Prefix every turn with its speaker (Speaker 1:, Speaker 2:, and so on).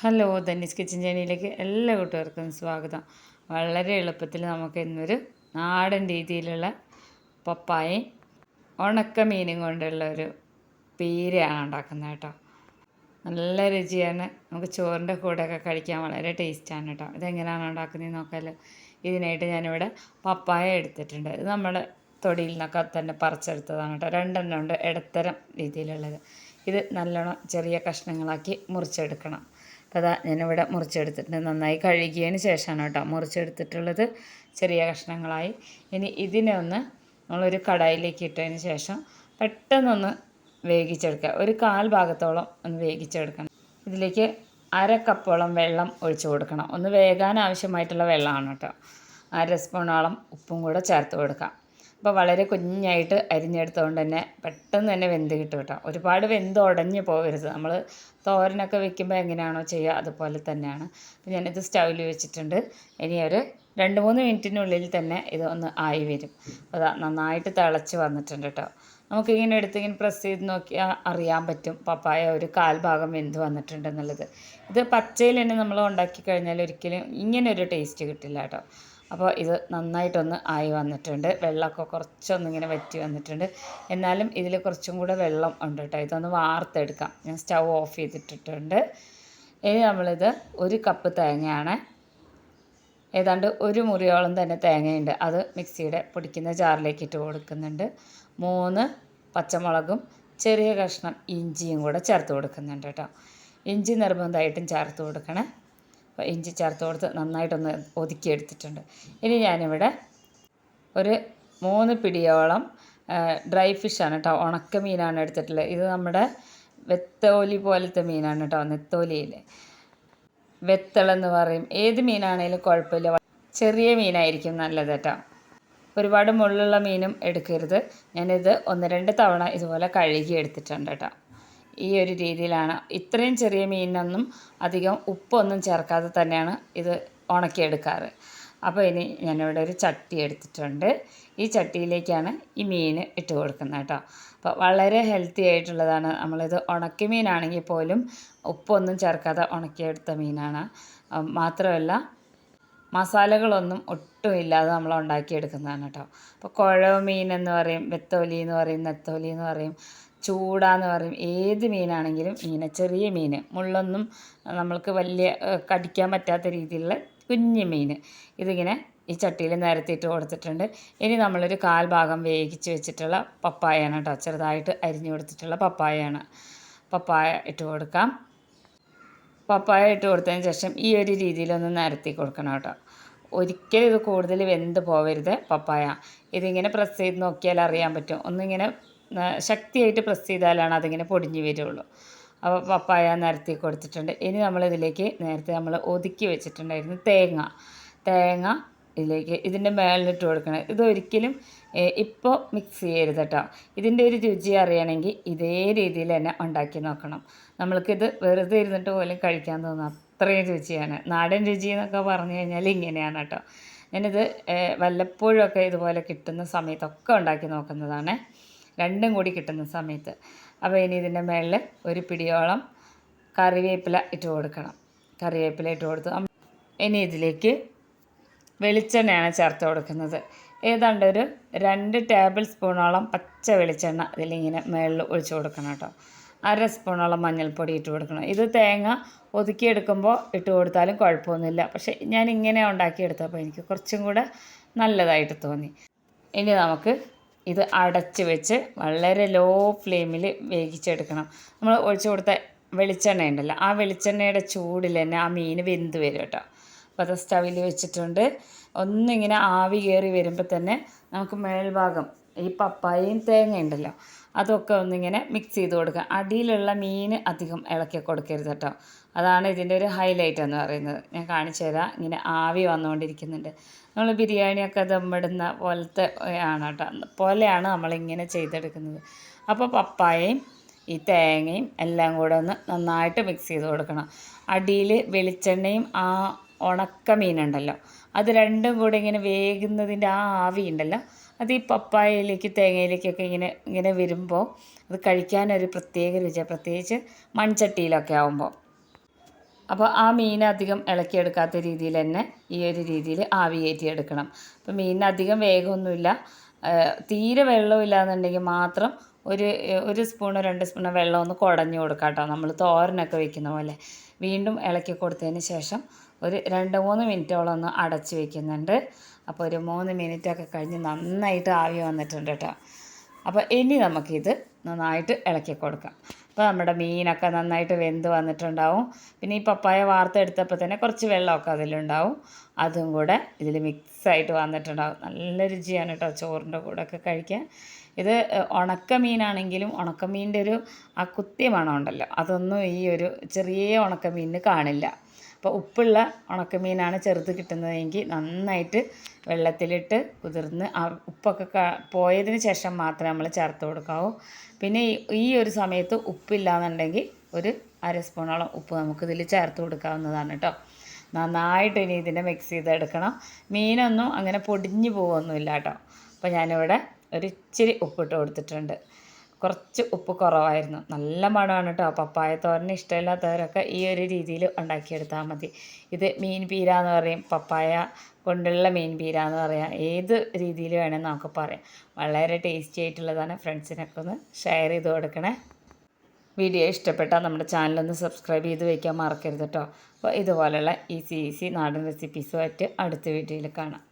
Speaker 1: Hello Dhani's kitchen ചാനലിലേക്ക് എല്ലാ കൂട്ടുകാർക്കും സ്വാഗതം. വളരെ എളുപ്പത്തിൽ നമുക്ക് ഇന്നൊരു നാടൻ രീതിയിലുള്ള പപ്പായയും ഉണക്ക മീനും കൊണ്ടുള്ള ഒരു പീരയാണ് ഉണ്ടാക്കുന്നത് കേട്ടോ. നല്ല രുചിയാണ്. നമുക്ക് ചോറിന്റെ കൂടെയൊക്കെ കഴിക്കാൻ വളരെ ടേസ്റ്റാണ് കേട്ടോ. ഇതെങ്ങനെയാണ് ഉണ്ടാക്കുന്നത് നോക്കാമല്ലോ ഇതിനായിട്ട് ഞാനിവിടെ പപ്പായ എടുത്തിട്ടുണ്ട്. ഇത് നമ്മൾ തൊടിയിൽ നിന്നൊക്കെ തന്നെ പറിച്ചെടുത്തതാണ് കേട്ടോ. രണ്ടെണ്ണം ഉണ്ട് ഇടത്തരം രീതിയിലുള്ളത്. ഇത് നല്ലോണം ചെറിയ കഷ്ണങ്ങളാക്കി മുറിച്ചെടുക്കണം. അതാ ഞാനിവിടെ മുറിച്ചെടുത്തിട്ടുണ്ട്. നന്നായി കഴുകിയതിന് ശേഷമാണ് കേട്ടോ മുറിച്ചെടുത്തിട്ടുള്ളത്. ചെറിയ കഷ്ണങ്ങളായി. ഇനി ഇതിനെ ഒന്ന് നമ്മളൊരു കടായിലേക്ക് ഇട്ടതിന് ശേഷം പെട്ടെന്നൊന്ന് വേവിച്ചെടുക്കുക. ഒരു കാൽ ഭാഗത്തോളം ഒന്ന് വേവിച്ചെടുക്കണം. ഇതിലേക്ക് അര കപ്പോളം വെള്ളം ഒഴിച്ചു കൊടുക്കണം. ഒന്ന് വേകാൻ ആവശ്യമായിട്ടുള്ള വെള്ളമാണ് കേട്ടോ. അര സ്പൂണോളം ഉപ്പും കൂടെ ചേർത്ത് കൊടുക്കാം. അപ്പോൾ വളരെ കുഞ്ഞായിട്ട് അരിഞ്ഞെടുത്തുകൊണ്ട് തന്നെ പെട്ടെന്ന് തന്നെ വെന്ത് കിട്ടും കേട്ടോ. ഒരുപാട് വെന്ത് ഉടഞ്ഞ് പോകരുത്. നമ്മൾ തോരനൊക്കെ വെക്കുമ്പോൾ എങ്ങനെയാണോ ചെയ്യുക അതുപോലെ തന്നെയാണ്. അപ്പോൾ ഞാനിത് സ്റ്റൗവിൽ വെച്ചിട്ടുണ്ട്. ഇനി ഒരു രണ്ട് മൂന്ന് മിനിറ്റിനുള്ളിൽ തന്നെ ഇത് ഒന്ന് ആയി വരും. അപ്പോൾ നന്നായിട്ട് തിളച്ച് വന്നിട്ടുണ്ട് കേട്ടോ. നമുക്കിങ്ങനെ എടുത്തിങ്ങനെ പ്രസ് ചെയ്ത് നോക്കിയാൽ അറിയാൻ പറ്റും പപ്പായ ഒരു കാൽ ഭാഗം വെന്ത് വന്നിട്ടുണ്ട് എന്നുള്ളത്. ഇത് പച്ചയിൽ തന്നെ നമ്മൾ ഉണ്ടാക്കി കഴിഞ്ഞാൽ ഒരിക്കലും ഇങ്ങനെ ഒരു ടേസ്റ്റ് കിട്ടില്ല കേട്ടോ. അപ്പോൾ ഇത് നന്നായിട്ടൊന്ന് ആയി വന്നിട്ടുണ്ട്. വെള്ളമൊക്കെ കുറച്ചൊന്നിങ്ങനെ വറ്റി വന്നിട്ടുണ്ട്. എന്നാലും ഇതിൽ കുറച്ചും കൂടെ വെള്ളം ഉണ്ട് കേട്ടോ. ഇതൊന്ന് വാർത്തെടുക്കാം. ഞാൻ സ്റ്റൗ ഓഫ് ചെയ്തിട്ടിട്ടുണ്ട്. ഇനി നമ്മളിത് ഒരു കപ്പ് തേങ്ങയാണ്. ഏതാണ്ട് ഒരു മുറിയോളം തന്നെ തേങ്ങയുണ്ട്. അത് മിക്സിയുടെ പൊടിക്കുന്ന ജാറിലേക്ക് ഇട്ട് കൊടുക്കുന്നുണ്ട്. മൂന്ന് പച്ചമുളകും ചെറിയ കഷ്ണം ഇഞ്ചിയും കൂടെ ചേർത്ത് കൊടുക്കുന്നുണ്ട് കേട്ടോ. ഇഞ്ചി നിർബന്ധമായിട്ടും ചേർത്ത് കൊടുക്കണേ. ഇഞ്ചി ചേർത്ത് കൊടുത്ത് നന്നായിട്ടൊന്ന് ഒതുക്കിയെടുത്തിട്ടുണ്ട്. ഇനി ഞാനിവിടെ ഒരു മൂന്ന് പിടിയോളം ഡ്രൈ ഫിഷാണ് കേട്ടോ ഉണക്ക മീനാണ് എടുത്തിട്ടുള്ളത് ഇത് നമ്മുടെ വെത്തോലി പോലത്തെ മീനാണ് കേട്ടോ നെത്തോലിയിലെ വെത്തളെന്ന് പറയും. ഏത് മീനാണേലും കുഴപ്പമില്ല. ചെറിയ മീനായിരിക്കും നല്ലത് കേട്ടോ. ഒരുപാട് മുള്ളുള്ള മീനും എടുക്കരുത്. ഞാനിത് ഒന്ന് രണ്ട് തവണ ഇതുപോലെ കഴുകി എടുത്തിട്ടുണ്ട് കേട്ടോ. ഈ ഒരു രീതിയിലാണ് ഇത്രയും ചെറിയ മീനിനൊന്നും അധികം ഉപ്പൊന്നും ചേർക്കാതെ തന്നെയാണ് ഇത് ഉണക്കിയെടുക്കാറ്. അപ്പോൾ ഇനി ഞാനിവിടെ ഒരു ചട്ടി എടുത്തിട്ടുണ്ട്. ഈ ചട്ടിയിലേക്കാണ് ഈ മീൻ ഇട്ട് കൊടുക്കുന്നത് കേട്ടോ. അപ്പോൾ വളരെ ഹെൽത്തി ആയിട്ടുള്ളതാണ്. നമ്മളിത് ഉണക്കി മീനാണെങ്കിൽ പോലും ഉപ്പൊന്നും ചേർക്കാതെ ഉണക്കിയെടുത്ത മീനാണ്. മാത്രമല്ല മസാലകളൊന്നും ഒട്ടും ഇല്ലാതെ നമ്മൾ ഉണ്ടാക്കിയെടുക്കുന്നതാണ് കേട്ടോ. അപ്പോൾ കുഴവ് മീൻ എന്ന് പറയും വെത്തോലി എന്ന് പറയും നെത്തോലി എന്ന് പറയും ചൂടാന്ന് പറയും ഏത് മീനാണെങ്കിലും ഇങ്ങനെ ചെറിയ മീൻ മുള്ളൊന്നും നമ്മൾക്ക് വലിയ കടിക്കാൻ പറ്റാത്ത രീതിയിലുള്ള കുഞ്ഞു മീൻ. ഇതിങ്ങനെ ഈ ചട്ടിയിൽ നിരത്തിയിട്ട് കൊടുത്തിട്ടുണ്ട്. ഇനി നമ്മളൊരു കാൽ ഭാഗം വേവിച്ച് വെച്ചിട്ടുള്ള പപ്പായയാണ് കേട്ടോ ചെറുതായിട്ട് അരിഞ്ഞു കൊടുത്തിട്ടുള്ള പപ്പായയാണ് പപ്പായ ഇട്ട് കൊടുക്കാം. പപ്പായ ഇട്ട് കൊടുത്തതിന് ശേഷം ഈ ഒരു രീതിയിലൊന്ന് നിരത്തി കൊടുക്കണം കേട്ടോ. ഒരിക്കലും ഇത് കൂടുതൽ വെന്ത് പോവരുത് പപ്പായ. ഇതിങ്ങനെ പ്രസ് ചെയ്ത് നോക്കിയാൽ അറിയാൻ പറ്റും. ഒന്നിങ്ങനെ ശക്തിയായിട്ട് പ്രസ് ചെയ്താലാണ് അതിങ്ങനെ പൊടിഞ്ഞു വരുള്ളൂ. അപ്പോൾ പപ്പായ നിരത്തി കൊടുത്തിട്ടുണ്ട്. ഇനി നമ്മളിതിലേക്ക് നേരത്തെ നമ്മൾ ഒതുക്കി വെച്ചിട്ടുണ്ടായിരുന്നു തേങ്ങ. തേങ്ങ ഇതിലേക്ക് ഇതിന്റെ മേളിലിട്ട് കൊടുക്കണം. ഇതൊരിക്കലും ഇപ്പോൾ മിക്സ് ചെയ്യരുത് കേട്ടോ ഇതിന്റെ ഒരു രുചി അറിയണമെങ്കിൽ ഇതേ രീതിയിൽ തന്നെ ഉണ്ടാക്കി നോക്കണം. നമ്മൾക്കിത് വെറുതെ ഇരുന്നിട്ട് പോലും കഴിക്കാൻ തോന്നും അത്രയും രുചിയാണ്. നാടൻ രുചി എന്നൊക്കെ പറഞ്ഞു കഴിഞ്ഞാൽ ഇങ്ങനെയാണ് കേട്ടോ ഞാനിത് വല്ലപ്പോഴുമൊക്കെ ഇതുപോലെ കിട്ടുന്ന സമയത്തൊക്കെ ഉണ്ടാക്കി നോക്കുന്നതാണ്. രണ്ടും കൂടി കിട്ടുന്ന സമയത്ത്. അപ്പോൾ ഇനി ഇതിന്റെ മേളിൽ ഒരു പിടിയോളം കറിവേപ്പില ഇട്ട് കൊടുക്കണം. കറിവേപ്പില ഇട്ട് കൊടുത്ത് ഇനി ഇതിലേക്ക് വെളിച്ചെണ്ണയാണ് ചേർത്ത് കൊടുക്കുന്നത്. ഏതാണ്ട് ഒരു രണ്ട് ടേബിൾ സ്പൂണോളം പച്ച വെളിച്ചെണ്ണ ഇതിലിങ്ങനെ മേളിൽ ഒഴിച്ചു കൊടുക്കണം കേട്ടോ. അര സ്പൂണോളം മഞ്ഞൾപ്പൊടി ഇട്ട് കൊടുക്കണം. ഇത് തേങ്ങ ഒതുക്കിയെടുക്കുമ്പോൾ ഇട്ട് കൊടുത്താലും കുഴപ്പമൊന്നുമില്ല. പക്ഷേ ഞാൻ ഇങ്ങനെ ഉണ്ടാക്കിയെടുത്തപ്പോൾ എനിക്ക് കുറച്ചും കൂടെ നല്ലതായിട്ട് തോന്നി. ഇനി നമുക്ക് ഇത് അടച്ച് വെച്ച് വളരെ ലോ ഫ്ലെയിമിൽ വേവിച്ചെടുക്കണം. നമ്മൾ ഒഴിച്ചു കൊടുത്ത വെളിച്ചെണ്ണ ഉണ്ടല്ലോ ആ വെളിച്ചെണ്ണയുടെ ചൂടിൽ തന്നെ ആ മീൻ വെന്ത് വരും കേട്ടോ. അപ്പോൾ അത് സ്റ്റവിൽ വെച്ചിട്ടുണ്ട്. ഒന്നിങ്ങനെ ആവി കയറി വരുമ്പോൾ തന്നെ നമുക്ക് മേൽഭാഗം ഈ പപ്പായയും തേങ്ങ ഉണ്ടല്ലോ അതൊക്കെ ഒന്നിങ്ങനെ മിക്സ് ചെയ്ത് കൊടുക്കുക. അടിയിലുള്ള മീൻ അധികം ഇളക്കി കൊടുക്കരുത് കേട്ടോ. അതാണ് ഇതിന്റെ ഒരു ഹൈലൈറ്റ് എന്ന് പറയുന്നത്. ഞാൻ കാണിച്ചു തരാം. ഇങ്ങനെ ആവി വന്നുകൊണ്ടിരിക്കുന്നുണ്ട്. നമ്മൾ ബിരിയാണിയൊക്കെ ദമ്മിടുന്ന പോലത്തെ ആണ് കേട്ടോ. പോലെയാണ് നമ്മളിങ്ങനെ ചെയ്തെടുക്കുന്നത്. അപ്പോൾ പപ്പായയും ഈ തേങ്ങയും എല്ലാം കൂടെ ഒന്ന് നന്നായിട്ട് മിക്സ് ചെയ്ത് കൊടുക്കണം. അടിയിൽ വെളിച്ചെണ്ണയും ആ ഉണക്ക മീനുണ്ടല്ലോ. അത് രണ്ടും കൂടെ ഇങ്ങനെ വേകുന്നതിന്റെ ആ ആവി ഉണ്ടല്ലോ. അത് ഈ പപ്പായയിലേക്ക് തേങ്ങയിലേക്കൊക്കെ ഇങ്ങനെ ഇങ്ങനെ വരുമ്പോൾ അത് കഴിക്കാനൊരു പ്രത്യേക രുചിയാണ് പ്രത്യേകിച്ച് മൺചട്ടിയിലൊക്കെ ആകുമ്പോൾ അപ്പോൾ ആ മീൻ അധികം ഇളക്കിയെടുക്കാത്ത രീതിയിൽ തന്നെ ഈ ഒരു രീതിയിൽ ആവി എടുക്കണം അപ്പോൾ മീനിന് അധികം വേഗമൊന്നുമില്ല. തീരെ വെള്ളമില്ല എന്നുണ്ടെങ്കിൽ മാത്രം ഒരു ഒരു സ്പൂണോ രണ്ട് സ്പൂണോ വെള്ളം ഒന്ന് കുടഞ്ഞു കൊടുക്കാം കേട്ടോ. നമ്മൾ തോരനൊക്കെ വെക്കുന്ന പോലെ. വീണ്ടും ഇളക്കി കൊടുത്തതിന് ശേഷം ഒരു രണ്ട് മൂന്ന് മിനിറ്റോളം ഒന്ന് അടച്ച് വെക്കുന്നുണ്ട്. അപ്പോൾ ഒരു മൂന്ന് മിനിറ്റൊക്കെ കഴിഞ്ഞ് നന്നായിട്ട് ആവി വന്നിട്ടുണ്ട് കേട്ടോ. അപ്പോൾ ഇനി നമുക്കിത് നന്നായിട്ട് ഇളക്കി കൊടുക്കാം. അപ്പോൾ നമ്മുടെ മീനൊക്കെ നന്നായിട്ട് വെന്ത് വന്നിട്ടുണ്ടാവും. പിന്നെ ഈ പപ്പായ വാർത്തെടുത്തപ്പോൾ തന്നെ കുറച്ച് വെള്ളമൊക്കെ അതിലുണ്ടാവും. അതും കൂടെ ഇതിൽ മിക്സായിട്ട് വന്നിട്ടുണ്ടാവും. നല്ല രുചിയാണ് കേട്ടോ ചോറിന്റെ കൂടെ ഒക്കെ കഴിക്കാൻ. ഇത് ഉണക്ക മീനാണെങ്കിലും ഉണക്കമീന്റെ ഒരു ആ കുത്തിയ മണം ഉണ്ടല്ലോ അതൊന്നും ഈ ഒരു ചെറിയ ഉണക്കമീനിന് കാണില്ല. അപ്പോൾ ഉപ്പുള്ള ഉണക്കമീനാണ് ചെറുത് കിട്ടുന്നതെങ്കിൽ നന്നായിട്ട് വെള്ളത്തിലിട്ട് കുതിർന്ന് ആ ഉപ്പൊക്കെ പോയതിന് ശേഷം മാത്രമേ നമ്മൾ ചേർത്ത് കൊടുക്കാവൂ. പിന്നെ ഈ- ഒരു സമയത്ത് ഉപ്പില്ല എന്നുണ്ടെങ്കിൽ ഒരു അര സ്പൂണോളം ഉപ്പ് നമുക്ക് ഇതിൽ ചേർത്ത് കൊടുക്കാവുന്നതാണ് കേട്ടോ നന്നായിട്ട് ഇനി ഇതിനെ മിക്സ് ചെയ്തെടുക്കണം. മീനൊന്നും അങ്ങനെ പൊടിഞ്ഞു പോകുമൊന്നുമില്ല കേട്ടോ അപ്പോൾ ഞാനിവിടെ ഒരു ഇച്ചിരി ഉപ്പിട്ട് കൊടുത്തിട്ടുണ്ട്. കുറച്ച് ഉപ്പ് കുറവായിരുന്നു. നല്ല മണമാണ് കേട്ടോ പപ്പായ തോരന് ഇഷ്ടമില്ലാത്തവരൊക്കെ ഈ ഒരു രീതിയിൽ ഉണ്ടാക്കിയെടുത്താൽ മതി. ഇത് മീൻ പീര എന്ന് പറയും. പപ്പായ കൊണ്ടുള്ള മീൻ പീര എന്ന് പറയാം. ഏത് രീതിയിൽ വേണമെങ്കിൽ നമുക്ക് പറയാം. വളരെ ടേസ്റ്റി ആയിട്ടുള്ളതാണ്. ഫ്രണ്ട്സിനൊക്കെ ഒന്ന് ഷെയർ ചെയ്ത് കൊടുക്കണേ. വീഡിയോ ഇഷ്ടപ്പെട്ടാൽ നമ്മുടെ ചാനലൊന്ന് സബ്സ്ക്രൈബ് ചെയ്ത് വയ്ക്കാൻ മറക്കരുത് കേട്ടോ അപ്പോൾ ഇതുപോലെയുള്ള ഈസി ഈസി നാടൻ റെസിപ്പീസുമായിട്ട് അടുത്ത വീഡിയോയിൽ കാണാം.